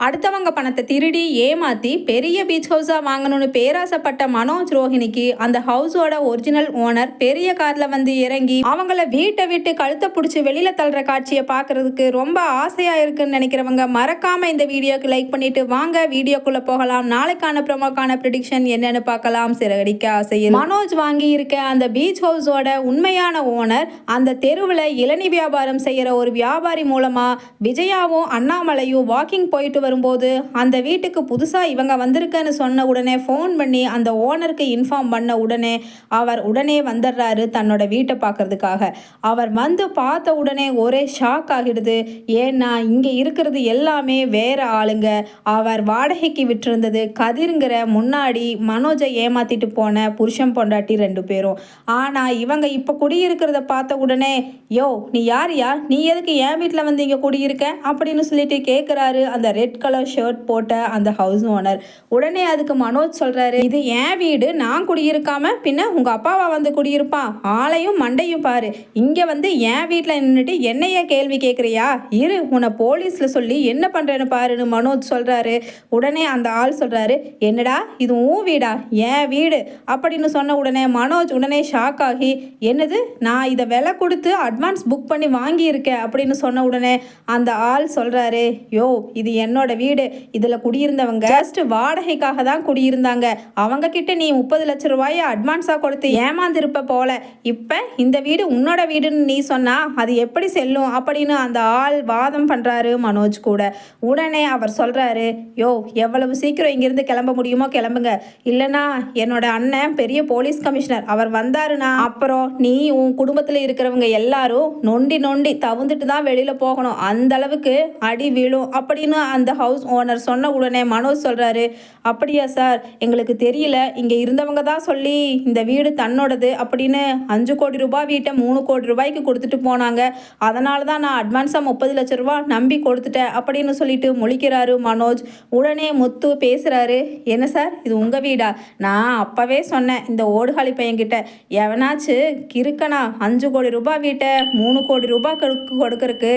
அடுத்தவங்க பணத்தை திருடி ஏமாத்தி பெரிய பீச் ஹவுஸா வாங்கணும்னு பேராசைப்பட்ட மனோஜ் ரோஹிணிக்கு அந்த ஹவுஸோட ஒரிஜினல் ஓனர் பெரிய கார்ல வந்து இறங்கி அவங்கள வீட்டை விட்டு கழுத்தை பிடிச்சி வெளியில தள்ளுற காட்சியை பார்க்கிறதுக்கு ரொம்ப ஆசையா இருக்குன்னு நினைக்கிறவங்க மறக்காம இந்த வீடியோக்கு லைக் பண்ணிட்டு வாங்க. வீடியோக்குள்ள போகலாம். நாளைக்கான ப்ரமோக்கான ப்ரிடிக்ஷன் என்னன்னு பார்க்கலாம். சிறகடிக்க ஆசையில் மனோஜ் வாங்கி இருக்க அந்த பீச் ஹவுஸோட உண்மையான ஓனர் அந்த தெருவில் இளநி வியாபாரம் செய்யற ஒரு வியாபாரி மூலமா விஜயாவும் அண்ணாமலையும் வாக்கிங் போயிட்டு வரும்போது அந்த வீட்டுக்கு புதுசாக இவங்க வந்திருக்கன்னு சொன்ன உடனே ஃபோன் பண்ணி அந்த ஓனருக்கு இன்ஃபார்ம் பண்ண உடனே அவர் உடனே வந்துடுறாரு தன்னோட வீட்டை பார்க்கறதுக்காக. அவர் வந்து பார்த்த உடனே ஒரே ஷாக் ஆகிடுது. ஏன்னா இங்கே இருக்கிறது எல்லாமே வேற ஆளுங்க. அவர் வாடகைக்கு விட்டிருந்தது கதிருங்கிற முன்னாடி மனோஜை ஏமாத்திட்டு போன புருஷன் பொண்டாட்டி ரெண்டு பேரும். ஆனால் இவங்க இப்போ குடியிருக்கிறத பார்த்த உடனே யோ நீ யாரியா நீ எதுக்கு என் வீட்டில் வந்து இங்கே குடியிருக்க? அப்படின்னு சொல்லிட்டு கேட்குறாரு அந்த ரெட் ரெட் கலர் ஷர்ட் போட்ட அந்த ஹவுஸ் ஓனர் உடனே அதுக்கு மனோஜ் சொல்கிறாரு இது என் வீடு நான் குடியிருக்காம பின்ன உங்கள் அப்பாவா வந்து குடியிருப்பான் ஆளையும் மண்டையும் பாரு. இங்கே வந்து என் வீட்டில் நின்றுட்டு என்னைய கேள்வி கேட்குறியா இரு உன்னை போலீஸில் சொல்லி என்ன பண்ணுறேன்னு பாருன்னு மனோஜ் சொல்கிறாரு உடனே அந்த ஆள் சொல்கிறாரு என்னடா இது உன் வீடா? என் வீடு? அப்படின்னு சொன்ன உடனே மனோஜ் உடனே ஷாக் ஆகி என்னது? நான் இதை விலை கொடுத்து அட்வான்ஸ் புக் பண்ணி வாங்கியிருக்கேன். அப்படின்னு சொன்ன உடனே அந்த ஆள் சொல்கிறாரு யோ இது என்னோட வீடு இதில் குடியிருந்தவங்க ஜஸ்ட் வாடகைக்காக தான் குடியிருந்தாங்க. அவங்க கிட்ட நீ முப்பது லட்ச ரூபாயை அட்வான்ஸாக கொடுத்து ஏமாந்திருப்ப போல. இப்போ இந்த வீடு உன்னோட வீடுன்னு நீ சொன்னால் அது எப்படி செல்லும் அப்படின்னு அந்த ஆள் வாதம் பண்ணுறாரு மனோஜ் கூட. உடனே அவர் சொல்கிறாரு யோ எவ்வளவு சீக்கிரம் இங்கிருந்து கிளம்ப முடியுமோ கிளம்புங்க. இல்லைனா என்னோட அண்ணன் பெரிய போலீஸ் கமிஷனர் அவர் வந்தாருன்னா அப்புறம் நீ உன் குடும்பத்தில் இருக்கிறவங்க எல்லாரும் நொண்டி நொண்டி தவுந்துட்டு தான் வெளியில் போகணும். அந்த அளவுக்கு அடி விழும் அப்படின்னு அந்த ஹவுஸ் ஓனர் சொன்ன உடனே மனோஜ் சொல்கிறாரு அப்படியா சார் எங்களுக்கு தெரியல. இங்கே இருந்தவங்க தான் சொல்லி இந்த வீடு தன்னோடது அப்படின்னு அஞ்சு கோடி ரூபாய் வீட்டை மூணு கோடி ரூபாய்க்கு கொடுத்துட்டு போனாங்க. அதனால தான் நான் அட்வான்ஸாக முப்பது லட்ச ரூபா நம்பி கொடுத்துட்டேன் அப்படின்னு சொல்லிட்டு முழிக்கிறாரு மனோஜ். உடனே முத்து பேசுகிறாரு என்ன சார் இது உங்கள் வீடா? நான் அப்போவே சொன்னேன் இந்த ஓடுகாலி பையன்கிட்ட. எவனாச்சு கிறுக்கனா அஞ்சு கோடி ரூபாய் வீட்டை மூணு கோடி ரூபாய் கொடுக்கு கொடுக்கறக்கு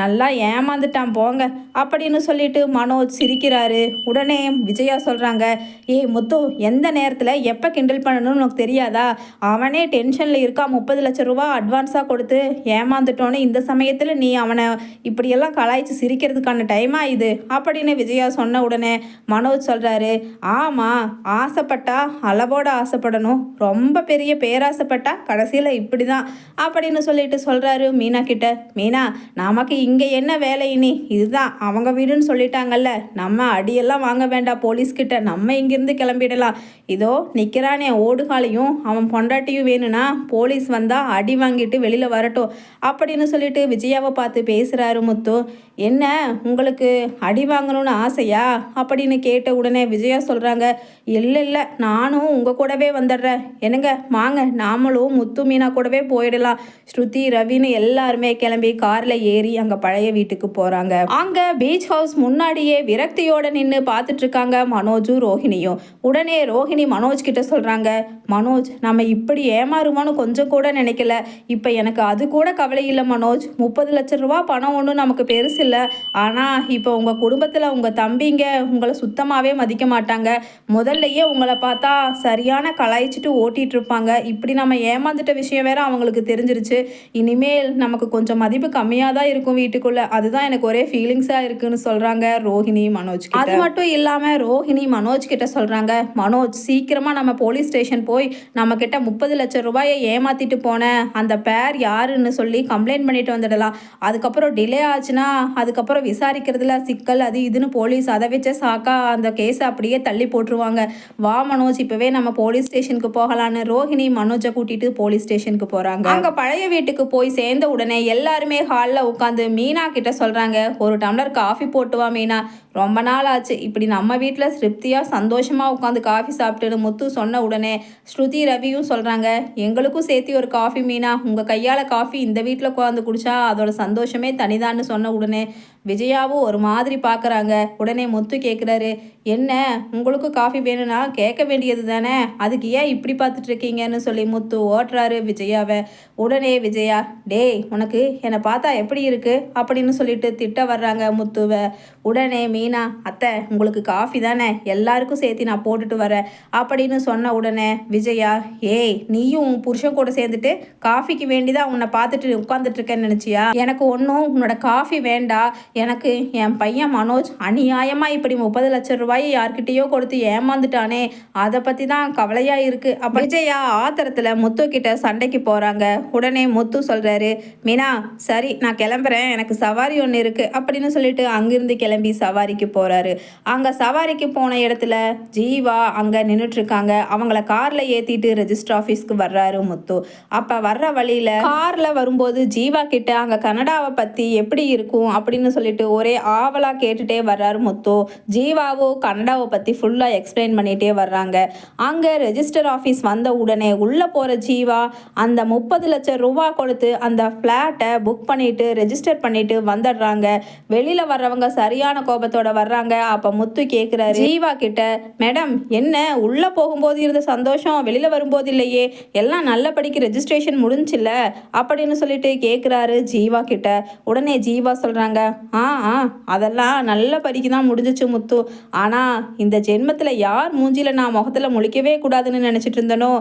நல்லா ஏமாந்துட்டான் போங்க அப்படின்னு சொல்லிட்டு மனோஜ் சிரிக்கிறாரு. உடனே விஜயா சொல்கிறாங்க ஏய் முத்து எந்த நேரத்தில் எப்போ கிண்டல் பண்ணணும்னு உனக்கு தெரியாதா? அவனே டென்ஷனில் இருக்கா முப்பது லட்ச ரூபா அட்வான்ஸாக கொடுத்து ஏமாந்துட்டோன்னு இந்த சமயத்தில் நீ அவனை இப்படியெல்லாம் கலாய்ச்சி சிரிக்கிறதுக்கான டைமா இது அப்படின்னு விஜயா சொன்ன உடனே மனோஜ் சொல்கிறாரு ஆமாம் ஆசைப்பட்டா அளவோட ஆசைப்படணும். ரொம்ப பெரிய பேராசைப்பட்டா கடைசியில் இப்படி தான் அப்படின்னு சொல்லிட்டு சொல்கிறாரு மீனா கிட்ட. மீனா நமக்கு இங்கே என்ன வேலை இனி? இதுதான் அவங்க வீடுன்னு போயிட்டாங்கல்ல? நம்ம அடியெல்லாம் வாங்க வேண்டாம் போலீஸ்கிட்ட. நம்ம இங்கிருந்து கிளம்பிடலாம். இதோ நிற்கிறானே ஓடுகாலையும் அவன் பொண்டாட்டியும் வேணும்னா போலீஸ் வந்தால் அடி வாங்கிட்டு வெளியில் வரட்டும் அப்படின்னு சொல்லிட்டு விஜயாவை பார்த்து பேசுகிறாரு முத்து. என்ன உங்களுக்கு அடி வாங்கணும்னு ஆசையா? அப்படின்னு கேட்ட உடனே விஜயா சொல்கிறாங்க இல்லை இல்லை நானும் உங்கள் கூடவே வந்துடுறேன். என்னங்க வாங்க நாமளும் முத்து மீனா கூடவே போயிடலாம். ஸ்ருதி ரவின்னு எல்லாருமே கிளம்பி காரில் ஏறி அங்கே பழைய வீட்டுக்கு போகிறாங்க அங்கே பீச் ஹவுஸ் முன்னாடியே விரக்தியோட நின்று பார்த்துட்டு இருக்காங்க மனோஜும் ரோஹிணியும். உடனே ரோஹிணி மனோஜ் கிட்ட சொல்கிறாங்க மனோஜ் நம்ம இப்படி ஏமாறுமான்னு கொஞ்சம் கூட நினைக்கல. இப்போ எனக்கு அது கூட கவலை இல்லை மனோஜ். முப்பது லட்ச ரூபா பணம் ஒன்றும் நமக்கு பெருசு இல்லை. ஆனால் இப்போ உங்கள் குடும்பத்தில் உங்கள் தம்பிங்க உங்களை சுத்தமாகவே மதிக்க மாட்டாங்க. முதல்லையே உங்களை பார்த்தா சரியான கலாய்ச்சிட்டு ஓட்டிகிட்டு இருப்பாங்க இப்படி நம்ம ஏமாந்துட்ட விஷயம் வேற அவங்களுக்கு தெரிஞ்சிருச்சு. இனிமேல் நமக்கு கொஞ்சம் மதிப்பு கம்மியாக தான் இருக்கும் வீட்டுக்குள்ளே. அதுதான் எனக்கு ஒரே ஃபீலிங்ஸாக இருக்குன்னு சொல்கிறாங்க ரோஹிணி மனோஜ் அது மட்டும் இல்லாமல் ரோஹிணி மனோஜ் கிட்ட சொல்கிறாங்க மனோஜ் சீக்கிரமாக நம்ம போலீஸ் ஸ்டேஷன் போய் நம்ம கிட்ட முப்பது லட்சம் ரூபாயை ஏமாத்திட்டு போன அந்த பேர் யாருன்னு சொல்லி கம்ப்ளைண்ட் பண்ணிட்டு வந்துடலாம். அதுக்கப்புறம் டிலே ஆச்சுன்னா அதுக்கப்புறம் விசாரிக்கிறதுல சிக்கல் அது இதுன்னு போலீஸ் அதை வச்ச சாக்கா அந்த கேஸை அப்படியே தள்ளி போட்டுருவாங்க. வா மனோஜ் இப்போவே நம்ம போலீஸ் ஸ்டேஷனுக்கு போகலான்னு. ரோஹிணி மனோஜை கூட்டிட்டு போலீஸ் ஸ்டேஷனுக்கு போகிறாங்க அங்கே பழைய வீட்டுக்கு போய் சேர்ந்த உடனே எல்லாருமே ஹாலில் உட்காந்து மீனா கிட்ட சொல்கிறாங்க ஒரு டம்ளர் காஃபி போட்டு வா மீனா ரொம்ப நாள் ஆச்சு இப்படி நம்ம வீட்டில் திருப்தியாக சந்தோஷமாக உட்காந்து காஃபி சாப்பிட்டுன்னு முத்து சொன்ன உடனே ஸ்ருதி ரவியும் சொல்கிறாங்க எங்களுக்கும் சேர்த்து ஒரு காஃபி மீனா. உங்கள் கையால் காஃபி இந்த வீட்டில் உட்காந்து குடிச்சா அதோட சந்தோஷமே தனிதான்னு சொன்ன உடனே விஜயாவும் ஒரு மாதிரி பார்க்குறாங்க உடனே முத்து கேட்குறாரு என்ன? உங்களுக்கும் காஃபி வேணும்னா கேட்க வேண்டியது தானே? அதுக்கு ஏன் இப்படி பார்த்துட்ருக்கீங்கன்னு சொல்லி முத்து ஓட்டுறாரு விஜயாவை. உடனே விஜயா டேய் உனக்கு என்னை பார்த்தா எப்படி இருக்குது அப்படின்னு சொல்லிட்டு திட்ட வர்றாங்க முத்துவை. உடனே மீனா அத்தை உங்களுக்கு காஃபி தானே? எல்லாருக்கும் சேர்த்து நான் போட்டுட்டு வரேன். அப்படின்னு சொன்ன உடனே விஜயா ஏய் நீயும் உன் புருஷன் கூட சேர்ந்துட்டு காஃபிக்கு வேண்டிதான் உன்னை பார்த்துட்டு உட்காந்துட்டு இருக்கேன்னு நினச்சியா? எனக்கு ஒன்றும் உன்னோட காஃபி வேண்டாம் எனக்கு என் பையன் மனோஜ் அநியாயமாக இப்படி முப்பது லட்சம் ரூபாயை யார்கிட்டயோ கொடுத்து ஏமாந்துட்டானே. அதை பற்றி தான் கவலையாக இருக்குது அப்போ விஜயா ஆத்திரத்தில் முத்து கிட்ட சண்டைக்கு போகிறாங்க உடனே முத்து சொல்கிறாரு மீனா சரி நான் கிளம்புறேன். எனக்கு சவாரி ஒன்று இருக்குது அப்படின்னு சொல்லிட்டு அங்கிருந்து கிளம்பி சவாரி சவாரிக்கு போகிறாரு அங்கே சவாரிக்கு போன இடத்துல ஜீவா அங்கே நின்றுட்டுருக்காங்க அவங்கள காரில் ஏற்றிட்டு ரெஜிஸ்டர் ஆஃபீஸ்க்கு வர்றாரு முத்து. அப்போ வர்ற வழியில் காரில் வரும்போது ஜீவா கிட்ட அங்கே கனடாவை பற்றி எப்படி இருக்கும் அப்படின்னு சொல்லிட்டு ஒரே ஆவலாக கேட்டுட்டே வர்றாரு முத்து. ஜீவாவோ கனடாவை பற்றி ஃபுல்லாக எக்ஸ்பிளைன் பண்ணிகிட்டே வர்றாங்க. அங்கே ரெஜிஸ்டர் ஆஃபீஸ் வந்த உடனே உள்ளே போகிற ஜீவா அந்த முப்பது லட்சம் ரூபா கொடுத்து அந்த ஃப்ளாட்டை புக் பண்ணிட்டு ரெஜிஸ்டர் பண்ணிட்டு வந்துடுறாங்க. வெளியில் வர்றவங்க சரியான கோபத்தோட வர்றாங்க. அப்போ முத்து கேட்குறாரு ஜீவா கிட்ட மேடம் என்ன? உள்ளே போகும்போது இருந்த சந்தோஷம் வெளியில் வரும்போது இல்லையே. எல்லாம் நல்லபடிக்கு ரெஜிஸ்ட்ரேஷன் முடிஞ்சில்ல அப்படின்னு சொல்லிட்டு கேட்குறாரு ஜீவா கிட்ட. உடனே ஜீவா சொல்கிறாங்க ஆ ஆ அதெல்லாம் நல்ல படிக்கு தான் முடிஞ்சிச்சு முத்து. ஆனால் இந்த ஜென்மத்தில் யார் மூஞ்சில நான் முகத்தில் முழிக்கவே கூடாதுன்னு நினச்சிட்டு இருந்தனோ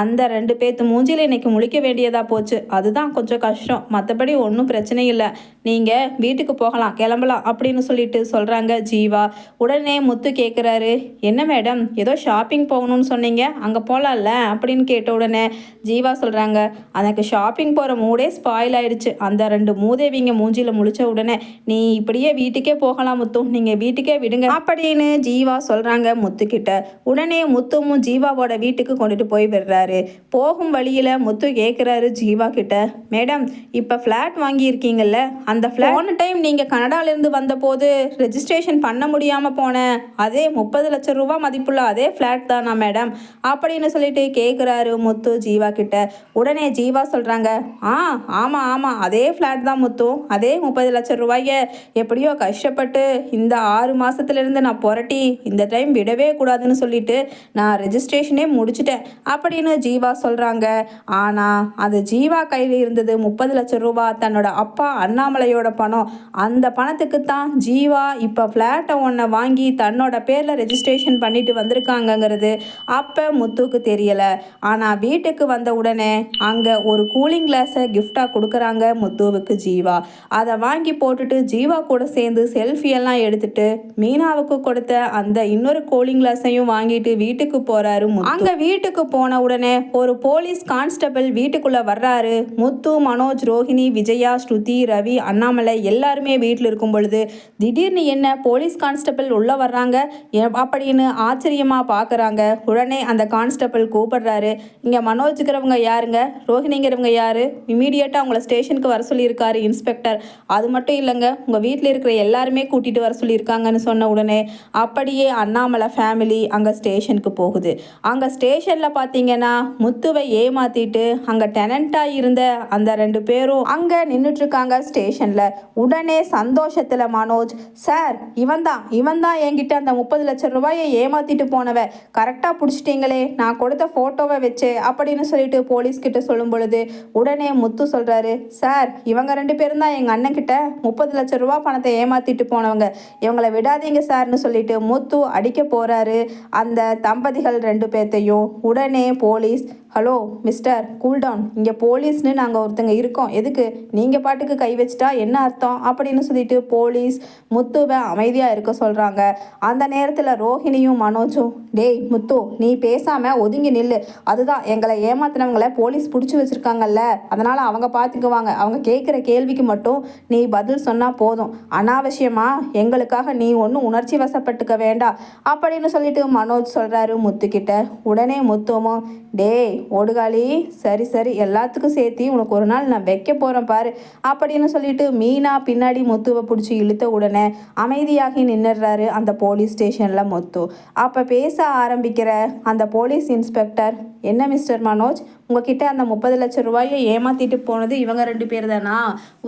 அந்த ரெண்டு பேர்த்து மூஞ்சில இன்னைக்கு முழிக்க வேண்டியதாக போச்சு. அதுதான் கொஞ்சம் கஷ்டம். மற்றபடி ஒன்றும் பிரச்சனை இல்லை. நீங்கள் வீட்டுக்கு போகலாம் கிளம்பலாம் அப்படின்னு சொல்லிட்டு சொல்கிறாங்க ஜீவா. உடனே முத்து கேட்குறாரு என்ன மேடம் ஏதோ ஷாப்பிங் போகணும்னு சொன்னீங்க அங்கே போகலாம்ல அப்படின்னு கேட்ட உடனே ஜீவா சொல்கிறாங்க எனக்கு ஷாப்பிங் போகிற மூடே ஸ்பாயில் ஆயிடுச்சு. அந்த ரெண்டு மூதேவிங்க மூஞ்சியில் முழிச்ச உடனே நீ இப்படியே வீட்டுக்கே போகலாம் முத்து நீங்கள் வீட்டுக்கே விடுங்க. அப்படின்னு ஜீவா சொல்கிறாங்க முத்துக்கிட்ட உடனே முத்துவும் ஜீவாவோட வீட்டுக்கு கொண்டுட்டு போய் விடுறாரு. போகும் வழியில் முத்து கேட்குறாரு ஜீவா கிட்ட மேடம் இப்போ ஃப்ளாட் வாங்கியிருக்கீங்கல்ல அந்த ஃப்ளாட் போன டைம் நீங்கள் கனடாலேருந்து வந்தபோது ரெஜிஸ்ட்ரேஷன் பண்ண முடியாமல் போன அதே முப்பது லட்சம் ரூபா மதிப்புள்ள அதே ஃப்ளாட் தானா மேடம் அப்படின்னு சொல்லிட்டு கேட்குறாரு முத்து ஜீவா கிட்ட. உடனே ஜீவா சொல்கிறாங்க ஆ ஆமாம் ஆமாம் அதே ஃப்ளாட் தான் முத்து. அதே முப்பது லட்சம் ரூபாய எப்படியோ கஷ்டப்பட்டு இந்த ஆறு மாதத்துலேருந்து நான் புரட்டி இந்த டைம் விடவே கூடாதுன்னு சொல்லிட்டு நான் ரெஜிஸ்ட்ரேஷனே முடிச்சிட்டேன் அப்படின்னு ஜீவா சொல்கிறாங்க ஆனால் அது ஜீவா கையில் இருந்தது முப்பது லட்சம் ரூபா தன்னோட அப்பா அண்ணாமலையோட பணம். அந்த பணத்துக்கு தான் ஜீவா இப்போ ஃப்ளாட்டை ஒன்றை வாங்கி தன்னோட பேரில் ரெஜிஸ்ட்ரேஷன் பண்ணிட்டு வந்திருக்காங்கங்கிறது அப்போ முத்துக்கு தெரியலை. ஆனால் வீட்டுக்கு வந்த உடனே அங்கே ஒரு கூலிங் கிளாஸை கிஃப்டாக கொடுக்குறாங்க முத்துவுக்கு ஜீவா. அதை வாங்கி போட்டுட்டு ஜீவா கூட சேர்ந்து செல்ஃபியெல்லாம் எடுத்துட்டு மீனாவுக்கு கொடுத்த அந்த இன்னொரு கூலிங் கிளாஸையும் வாங்கிட்டு வீட்டுக்கு போகிறாரு அங்கே அங்க வீட்டுக்கு போன உடனே ஒரு போலீஸ் கான்ஸ்டபிள் வீட்டுக்குள்ள வர்றாரு. முத்து மனோஜ் ரோஹிணி விஜயா ஸ்ருதி ரவி அண்ணாமலை எல்லாருமே வீட்டில் இருக்கும் பொழுது திடீர்னு என்ன போலீஸ் கான்ஸ்டபிள் உள்ளே வர்றாங்க. எ- அப்படின்னு ஆச்சரியமாக பார்க்குறாங்க உடனே அந்த கான்ஸ்டபிள் கூப்பிடுறாரு. இங்கே மனோஜுக்கிறவங்க யாருங்க? ரோஹிணிங்கிறவங்க யார்? இமீடியட்டாக உங்களை ஸ்டேஷனுக்கு வர சொல்லியிருக்காரு இன்ஸ்பெக்டர். அது மட்டும் இல்லைங்க உங்கள் வீட்டில் இருக்கிற எல்லாருமே கூட்டிகிட்டு வர சொல்லியிருக்காங்கன்னு சொன்ன உடனே அப்படியே அண்ணாமலை ஃபேமிலி அங்கே ஸ்டேஷனுக்கு போகுது. அங்கே ஸ்டேஷனில் பார்த்தீங்கன்னா முத்துவை ஏமாற்றிட்டு அங்கே டெனண்ட்டாக இருந்த அந்த ரெண்டு பேரும் அங்கே நின்றுட்டுருக்காங்க ஸ்டேஷனில். உடனே சந்தோஷத்தில் மனோஜ் சார் இவன் தான் இவன் தான் என்கிட்ட அந்த முப்பது லட்சம் ரூபாயை ஏமாத்திட்டு போனவன் கரெக்டாக பிடிச்சிட்டிங்களே நான் கொடுத்த ஃபோட்டோவை வச்சு அப்படின்னு சொல்லிட்டு போலீஸ்கிட்ட சொல்லும் பொழுது உடனே முத்து சொல்கிறாரு சார் இவங்க ரெண்டு பேரும் தான் எங்கள் அண்ணன்கிட்ட முப்பது லட்சம் ரூபா பணத்தை ஏமாத்திட்டு போனவங்க. இவங்களை விடாதீங்க சார்னு சொல்லிட்டு முத்து அடிக்க போகிறாரு அந்த தம்பதிகள் ரெண்டு பேர்த்தையும் உடனே போலீஸ் ஹலோ மிஸ்டர் கூல்டவுன் இங்கே போலீஸ்னு நாங்கள் ஒருத்தங்க இருக்கோம். எதுக்கு? நீங்கள் பாட்டுக்கு கை வச்சிட்டா என்ன அர்த்தம்? அப்படின்னு சொல்லிட்டு போலீஸ் முத்துவை அமைதியாக இருக்க சொல்கிறாங்க அந்த நேரத்தில் ரோஹிணியும் மனோஜும் டேய் முத்து நீ பேசாமல் ஒதுங்கி நில்லு. அதுதான் எங்களை ஏமாத்தினவங்களை போலீஸ் பிடிச்சி வச்சுருக்காங்கல்ல. அதனால் அவங்க பார்த்துக்குவாங்க அவங்க கேட்குற கேள்விக்கு மட்டும் நீ பதில் சொன்னால் போதும். அனாவசியமாக எங்களுக்காக நீ ஒன்றும் உணர்ச்சி வசப்பட்டுக்க வேண்டாம். அப்படின்னு சொல்லிட்டு மனோஜ் சொல்கிறாரு முத்துக்கிட்ட. உடனே முத்துவும் டேய் ஓடுகாளி சரி சரி எல்லாத்துக்கும் சேர்த்து உனக்கு ஒரு நாள் நான் வைக்க போகிறேன் பாரு அப்படின்னு சொல்லிட்டு மீனா பின்னாடி முத்துவை பிடிச்சி இழுத்த உடனே அமைதியாகி நின்னுடுறாரு அந்த போலீஸ் ஸ்டேஷனில் முத்து. அப்போ பேச ஆரம்பிக்கிற அந்த போலீஸ் இன்ஸ்பெக்டர் என்ன மிஸ்டர் மனோஜ் உங்ககிட்ட அந்த முப்பது லட்சம் ரூபாயை ஏமாத்திட்டு போனது இவங்க ரெண்டு பேர் தானா?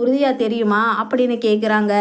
உறுதியா தெரியுமா? அப்படின்னு கேட்குறாங்க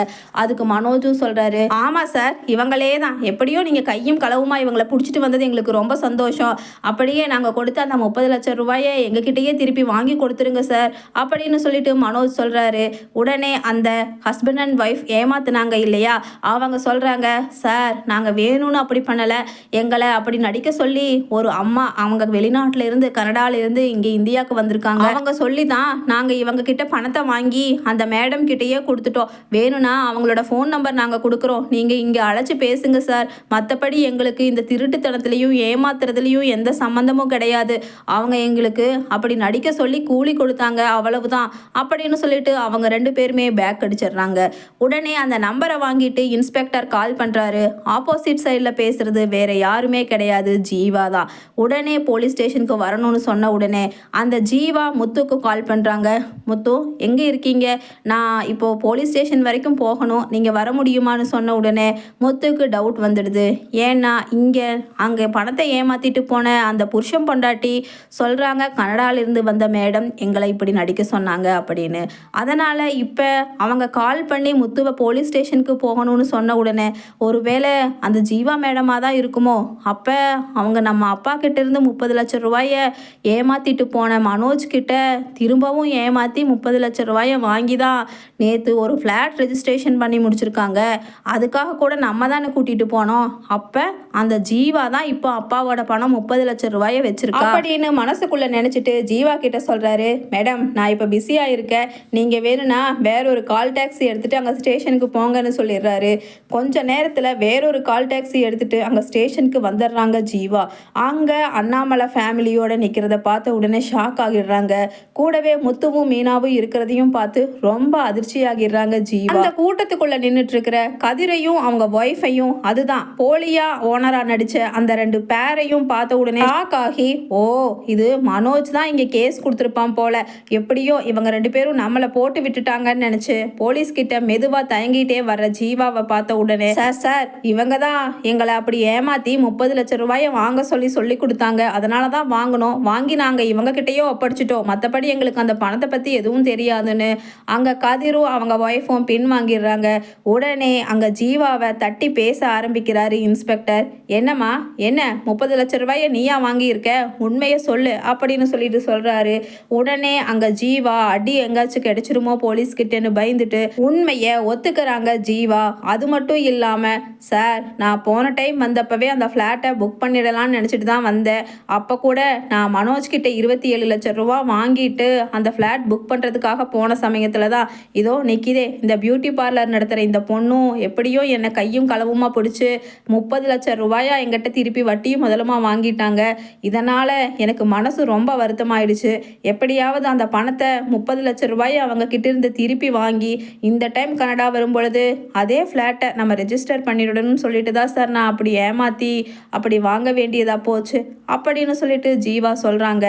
அதுக்கு மனோஜும் சொல்றாரு ஆமா சார் இவங்களே தான். எப்படியோ நீங்க கையும் களவுமா இவங்களை பிடிச்சிட்டு வந்தது எங்களுக்கு ரொம்ப சந்தோஷம். அப்படியே நாங்க கொடுத்த அந்த முப்பது லட்சம் ரூபாயை எங்ககிட்டயே திருப்பி வாங்கி கொடுத்துருங்க சார் அப்படின்னு சொல்லிட்டு மனோஜ் சொல்றாரு. உடனே அந்த ஹஸ்பண்ட் அண்ட் ஒய்ஃப் ஏமாத்துனாங்க இல்லையா? அவங்க சொல்றாங்க சார் நாங்க வேணும்னு அப்படி பண்ணல. எங்களை அப்படி நடிக்க சொல்லி ஒரு அம்மா அவங்க வெளிநாட்டுல இருந்து கனடால இருந்து இங்கே இந்தியாவுக்கு வந்திருக்காங்க. அவங்க சொல்லி தான் நாங்கள் இவங்க கிட்ட பணத்தை வாங்கி அந்த மேடம் கிட்டேயே கொடுத்துட்டோம். வேணும்னா அவங்களோட ஃபோன் நம்பர் நாங்கள் கொடுக்குறோம். நீங்கள் இங்கே அழைச்சி பேசுங்க சார் மற்றபடி எங்களுக்கு இந்த திருட்டுத்தனத்துலேயும் ஏமாத்துறதுலையும் எந்த சம்மந்தமும் கிடையாது. அவங்க எங்களுக்கு அப்படி நடிக்க சொல்லி கூலி கொடுத்தாங்க அவ்வளவு தான் அப்படின்னு சொல்லிட்டு அவங்க ரெண்டு பேருமே பேக் அடிச்சிடுறாங்க. உடனே அந்த நம்பரை வாங்கிட்டு இன்ஸ்பெக்டர் கால் பண்ணுறாரு ஆப்போசிட் சைடில் பேசுகிறது வேற யாருமே கிடையாது ஜீவா தான் உடனே போலீஸ் ஸ்டேஷனுக்கு வரணும்னு சொன்ன உடனே அந்த ஜீவா முத்துக்கு கால் பண்ணுறாங்க முத்து எங்கே இருக்கீங்க? நான் இப்போது போலீஸ் ஸ்டேஷன் வரைக்கும் போகணும். நீங்கள் வர முடியுமான்னு சொன்ன உடனே முத்துக்கு டவுட் வந்துடுது. ஏன்னா இங்கே அங்கே பணத்தை ஏமாற்றிட்டு போன அந்த புருஷன் பொண்டாட்டி சொல்கிறாங்க கனடாலிருந்து வந்த மேடம் எங்களை இப்படி நடிக்க சொன்னாங்க அப்படின்னு. அதனால் இப்போ அவங்க கால் பண்ணி முத்துவை போலீஸ் ஸ்டேஷனுக்கு போகணும்னு சொன்ன உடனே ஒருவேளை அந்த ஜீவா மேடமாக தான் இருக்குமோ? அப்போ அவங்க நம்ம அப்பா கிட்டேருந்து முப்பது லட்சம் ரூபாயை ஏமாற்றிட்டு போன மனோஜ் கிட்ட திரும்பவும் ஏமாற்றி முப்பது லட்சம் ரூபாயை வாங்கி தான் நேற்று ஒரு ஃப்ளாட் ரெஜிஸ்ட்ரேஷன் பண்ணி முடிச்சிருக்காங்க. அதுக்காக கூட நம்ம தானே கூட்டிகிட்டு போனோம். அப்போ அந்த ஜீவா தான் இப்போ அப்பாவோட பணம் முப்பது லட்ச ரூபாயை வச்சிருக்கா. அப்படின்னு மனசுக்குள்ள நினச்சிட்டு ஜீவா கிட்ட சொல்கிறாரு மேடம் நான் இப்போ பிஸியாக இருக்கேன். நீங்கள் வேணும்னா வேற ஒரு கால் டாக்ஸி எடுத்துகிட்டு அங்கே ஸ்டேஷனுக்கு போங்கன்னு சொல்லிடுறாரு. கொஞ்ச நேரத்தில் வேறொரு கால் டாக்ஸி எடுத்துகிட்டு அங்கே ஸ்டேஷனுக்கு வந்துடுறாங்க ஜீவா. அங்கே அண்ணாமலை ஃபேமிலியோட நிற்கிறத பார்த்த உடனே ஷாக் ஆகிடுறாங்க. கூடவே முத்துவும் மீனாவும் இருக்கிறதையும் பார்த்து ரொம்ப அதிர்ச்சி ஆகிடுறாங்க ஜீவா. அந்த கூட்டத்துக்குள்ள நின்றுட்டு இருக்கிற கதிரையும் அவங்க ஒய்ஃபையும் அதுதான். போலியா ஓனரா நடிச்ச அந்த ரெண்டு பேரையும் பார்த்த உடனே ஷாக் ஆகி ஓ இது மனோஜ் தான் இங்க கேஸ் கொடுத்துருப்பான் போல. எப்படியோ இவங்க ரெண்டு பேரும் நம்மளை போட்டு விட்டுட்டாங்கன்னு நினைச்சு போலீஸ் கிட்ட மெதுவா தயங்கிட்டே வர்ற ஜீவாவை பார்த்த உடனே சார் சார் இவங்க தான் எங்களை அப்படி ஏமாத்தி முப்பது லட்சம் ரூபாயை வாங்க சொல்லி சொல்லி கொடுத்தாங்க. அதனால தான் வாங்கினோம். வாங்கி நாங்கள் இவங்க ஒப்படைச்சிட்டோம் மற்றபடி எங்களுக்கு அந்த பணத்தை பற்றி எதுவும் தெரியாதுன்னு. அங்கே கதிரும் அவங்க ஒய்ஃபும் பின் வாங்கிடுறாங்க. உடனே அங்கே ஜீவாவை தட்டி பேச ஆரம்பிக்கிறாரு இன்ஸ்பெக்டர் என்னம்மா? என்ன? முப்பது லட்சம் ரூபாயை நீயா வாங்கியிருக்க? உண்மையை சொல்லு அப்படின்னு சொல்லிட்டு சொல்கிறாரு உடனே அங்கே ஜீவா அடி எங்காச்சும் கிடைச்சிருமோ போலீஸ் கிட்டேன்னு பயந்துட்டு உண்மையை ஒத்துக்கிறாங்க ஜீவா. அது மட்டும் இல்லாமல் சார் நான் போன டைம் வந்தப்பவே அந்த ஃப்ளாட்டை புக் பண்ணிடலாம்னு நினச்சிட்டு தான் வந்தேன். அப்போ கூட நான் மனோஜ் கிட்ட இருபத்தி ஏழு லட்சம் ரூபா வாங்கிட்டு அந்த ஃப்ளாட் புக் பண்ணுறதுக்காக போன சமயத்தில் தான் இதோ நிற்கிதே இந்த பியூட்டி பார்லர் நடத்துகிற இந்த பொண்ணும் எப்படியோ என்னை கையும் களவுமா பிடிச்சி முப்பது லட்சம் ரூபாயா என்கிட்ட திருப்பி வட்டியும் முதலுமா வாங்கிட்டாங்க. இதனால் எனக்கு மனசு ரொம்ப வருத்தமாயிடுச்சு. எப்படியாவது அந்த பணத்தை முப்பது லட்சம் ரூபாயை அவங்க கிட்ட இருந்து திருப்பி வாங்கி இந்த டைம் கனடா வரும்பொழுது அதே ஃப்ளாட்டை நம்ம ரெஜிஸ்டர் பண்ணிடணும்னு சொல்லிட்டு தான் சார் நான் அப்படி ஏமாற்றி அப்படி வாங்க வேண்டியதாக போச்சு. அப்படின்னு சொல்லிட்டு ஜீவா சொல்கிறாங்க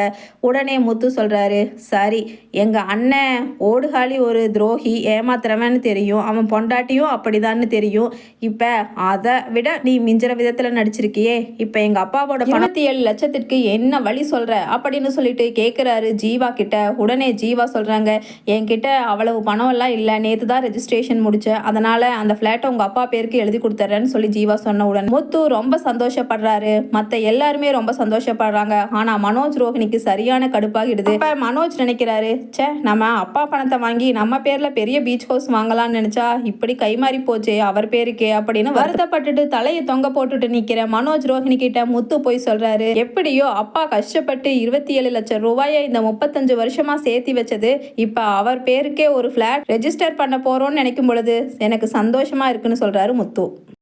உடனே முத்து சொல்கிறாரு சரி எங்கள் அண்ணன் ஓடுகாலி ஒரு துரோகி ஏமாத்துறவன்னு தெரியும். அவன் பொண்டாட்டியும் அப்படிதான்னு தெரியும். இப்போ அதை விட நீ மிஞ்சுற விதத்தில் நடிச்சிருக்கியே. இப்போ எங்கள் அப்பாவோட பணத்தி ஏழு லட்சத்திற்கு என்ன வழி சொல்கிற அப்படின்னு சொல்லிட்டு கேட்குறாரு ஜீவா கிட்ட. உடனே ஜீவா சொல்கிறாங்க என்கிட்ட அவ்வளவு பணம் எல்லாம் இல்லை. நேற்று தான் ரெஜிஸ்ட்ரேஷன் முடித்தேன் அதனால் அந்த ஃப்ளாட்டை உங்கள் அப்பா பேருக்கு எழுதி கொடுத்துட்றேன்னு சொல்லி ஜீவா சொன்ன உடனே முத்து ரொம்ப சந்தோஷப்படுறாரு. மற்ற எல்லாருமே ரொம்ப சந்தோஷப்படுறாங்க. ஆனால் மனோஜ் ரோஹினிக்கு சரியான கடுப்பாகிடுது. இப்போ மனோஜ் நினைக்கிறாரு ச்சே நம்ம அப்பா பணத்தை வாங்கி நம்ம பேரில் பெரிய பீச் ஹவுஸ் வாங்கலாம்னு நினச்சா இப்படி கைமாறி போச்சு அவர் பேருக்கே அப்படின்னு வருத்தப்பட்டுட்டு தலையை தொங்க போட்டுட்டு நிற்கிற மனோஜ் ரோஹிணி கிட்ட முத்து போய் சொல்றாரு எப்படியோ அப்பா கஷ்டப்பட்டு இருபத்தி ஏழு லட்சம் ரூபாயை இந்த முப்பத்தஞ்சு வருஷமா சேர்த்தி வச்சது இப்போ அவர் பேருக்கே ஒரு ஃப்ளாட் ரெஜிஸ்டர் பண்ண போறோம்னு நினைக்கும் பொழுது எனக்கு சந்தோஷமா இருக்குன்னு சொல்றாரு முத்து.